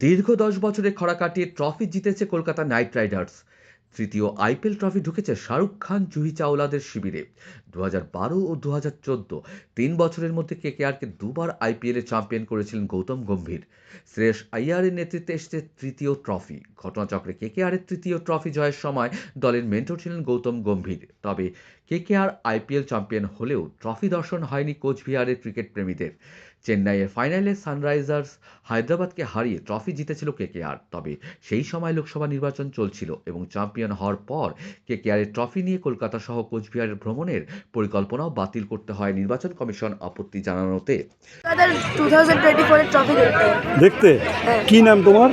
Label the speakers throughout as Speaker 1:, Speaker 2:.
Speaker 1: দীর্ঘ দশ বছরে খরা কাটিয়ে ট্রফি জিতেছে কলকাতা নাইট রাইডার্স। তৃতীয় আইপিএল ট্রফি ঢুকেছে শাহরুখ খান, জুহি চাওলাদের শিবিরে। দু ও দু তিন বছরের মধ্যে কেকেআরকে দুবার আইপিএলে চ্যাম্পিয়ন করেছিলেন গৌতম গম্ভীর। শ্রেয়স আইয়ারের নেতৃত্বে এসেছে তৃতীয় ট্রফি। ঘটনাচক্রে কেকেআরের তৃতীয় ট্রফি জয়ের সময় দলের মেন্টর ছিলেন গৌতম গম্ভীর। তবে কেকেআর আইপিএল চ্যাম্পিয়ন হলেও ট্রফি দর্শন হয়নি কোচবিহারের ক্রিকেট প্রেমীদের। চেন্নাইয়ের ফাইনালে সানরাইজার্স হায়দ্রাবাদকে হারিয়ে ট্রফি জিতেছিল কেকেআর। তবে সেই সময় লোকসভা নির্বাচন চলছিল এবং চ্যাম্পিয়ন হওয়ার পর কেকেআরের ট্রফি নিয়ে কলকাতা সহ কোচবিহারের ভ্রমণের পরিকল্পনাও বাতিল করতে হয় নির্বাচন কমিশন আপত্তি জানানোতে।
Speaker 2: দেখতে।
Speaker 3: দেখতে?
Speaker 2: হ্যাঁ।
Speaker 3: কি নাম তোমার?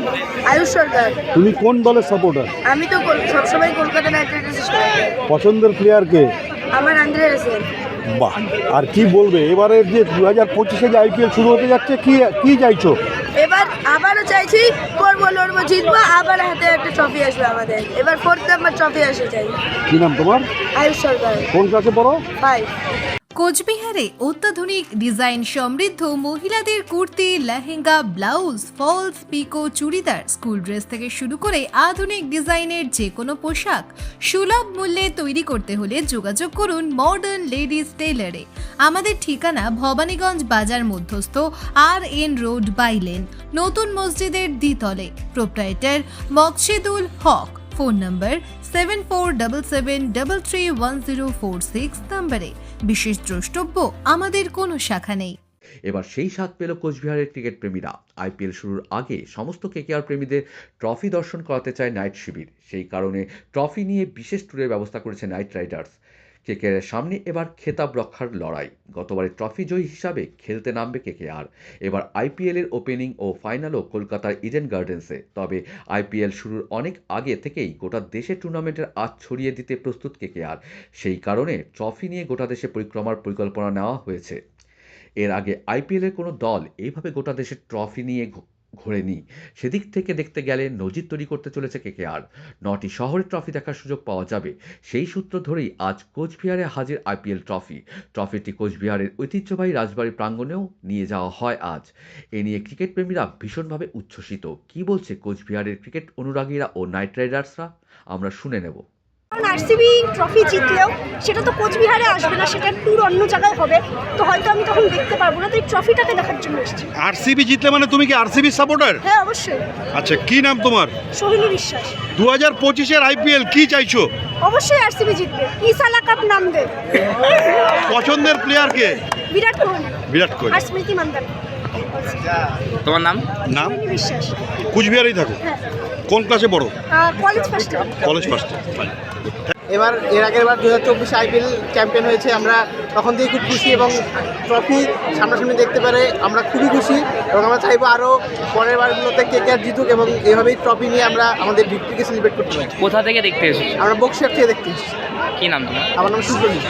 Speaker 2: আয়ুষ সরকার।
Speaker 3: তুমি কোন দলের সাপোর্টার?
Speaker 2: আমি তো সবসময় কলকাতা নাইট
Speaker 3: পছন্দের প্লেয়ারকে
Speaker 2: আমার আন্দ্রে
Speaker 3: বাহ আর কি বলবে? এবারে যে দু হাজার পঁচিশে যে আইপিএল শুরু হতে যাচ্ছে কি কি চাইছো?
Speaker 2: এবার আবারও চাইছি করব লড়বো জিতবো আবার হাতে একটা ট্রফি আসবে আমাদের। এবার ফোর্থ নাম্বার ট্রফি আসবে চাই।
Speaker 3: কি নাম তোমার?
Speaker 2: আয়ুষ সরকার।
Speaker 3: কোন ক্লাসে পড়ো?
Speaker 2: ফাইভ
Speaker 4: কোচবিহারে অত্যাধুনিক ডিজাইন সমৃদ্ধ মহিলাদের kurti, lehenga, blouse, falls, pico, churidar, school dress থেকে শুরু করে আধুনিক ডিজাইনের যে কোনো পোশাক সুলভ মূল্যে তৈরি করতে হলে যোগাযোগ করুন মডার্ন লেডিস টেলারে আমাদের ঠিকানা ভবানীগঞ্জ বাজার মধ্যস্থ আর এন রোড বাইলেন নতুন মসজিদের দ্বিতলে। প্রোপ্রাইটার মকসিদুল হক। ফোন নম্বর সেভেন নম্বরে। বিশেষ দ্রষ্টব্য, আমাদের কোনো শাখা নেই।
Speaker 1: এবার সেই স্বাদ পেল কোচবিহারের ক্রিকেট প্রেমীরা। আইপিএল শুরুর আগে সমস্ত কেকেআর প্রেমীদের ট্রফি দর্শন করাতে চায় নাইট শিবির। সেই কারণে ট্রফি নিয়ে বিশেষ ট্যুরের ব্যবস্থা করেছে নাইট রাইডার্স। কেকেআরের সামনে এবার খেতাব রক্ষার লড়াই। গতবারের ট্রফি জয়ী হিসাবে খেলতে নামবে কেকেআর। এবার আইপিএলের ওপেনিং ও ফাইনালও কলকাতার ইডেন গার্ডেন্সে। তবে আইপিএল শুরুর অনেক আগে থেকেই গোটা দেশে টুর্নামেন্টের আজ ছড়িয়ে দিতে প্রস্তুত কেকেআর। সেই কারণে ট্রফি নিয়ে গোটা দেশে পরিক্রমার পরিকল্পনা নেওয়া হয়েছে। এর আগে আইপিএলের কোনো দল এইভাবে গোটা দেশের ট্রফি নিয়ে ঘোরেনি সেদিক থেকে দেখতে গেলে নজির তৈরি করতে চলেছে কেকেআর। নটি শহরে ট্রফি দেখার সুযোগ পাওয়া যাবে। সেই সূত্র ধরেই আজ কোচবিহারে হাজির আইপিএল ট্রফি ট্রফিটি কোচবিহারের ঐতিহ্যবাহী রাজবাড়ি প্রাঙ্গণেও নিয়ে যাওয়া হয় আজ। এ নিয়ে ক্রিকেট প্রেমীরা ভীষণভাবে উচ্ছ্বসিত। কি বলছে কোচবিহারের ক্রিকেট অনুরাগীরা ও নাইট রাইডার্সরা? আমরা শুনে নেব।
Speaker 5: আরসিবি ট্রফি জিতলেও সেটা তো কোচবিহারে আসবে না সেটা ট্যুর অন্য জায়গায় হবে। তো হয়তো আমি তখন দেখতে পারব না তো এই ট্রফিটাকে দেখার জন্য এসেছি।
Speaker 3: আরসিবি জিতলে মানে তুমি কি আরসিবি সাপোর্টার
Speaker 5: হ্যাঁ অবশ্যই।
Speaker 3: আচ্ছা কি নাম তোমার?
Speaker 5: সোহিনী বিশ্বাস।
Speaker 3: দু হাজার পঁচিশের আইপিএল কি চাইছো?
Speaker 5: অবশ্যই আরসিবি জিতবে। ইসালা কাপ নাম দে।
Speaker 3: পছন্দের প্লেয়ারকে
Speaker 5: বিরাট কোহলি।
Speaker 3: বিরাট কোহলি।
Speaker 5: আর স্মৃতি মান্দার।
Speaker 6: তোমার নাম?
Speaker 3: নাম?
Speaker 5: বিশ্বাস।
Speaker 3: কুচবিহারেই থাকো।
Speaker 5: হ্যাঁ।
Speaker 3: কোন ক্লাসে পড়ো?
Speaker 5: কলেজ ফার্স্ট
Speaker 3: কলেজ ফার্স্টে
Speaker 7: এবার এর আগের বার দু হাজার চব্বিশে আইপিএল চ্যাম্পিয়ন হয়েছে। আমরা তখন থেকে খুব খুশি এবং ট্রফি সামনাসামনি দেখতে পারে আমরা খুবই খুশি এবং আমরা চাইব আরও পরের বারগুলোতে কে কে জিতুক এবং এভাবেই ট্রফি নিয়ে আমরা আমাদের ভিক্টরিকে সেলিব্রেট করতে পারি।
Speaker 6: কোথা থেকে দেখতে এসেছি?
Speaker 7: আমরা বক্সিয়ার থেকে দেখতে এসেছি।
Speaker 6: কি নাম তোমার?
Speaker 7: আমার নাম সুপ্রদীপ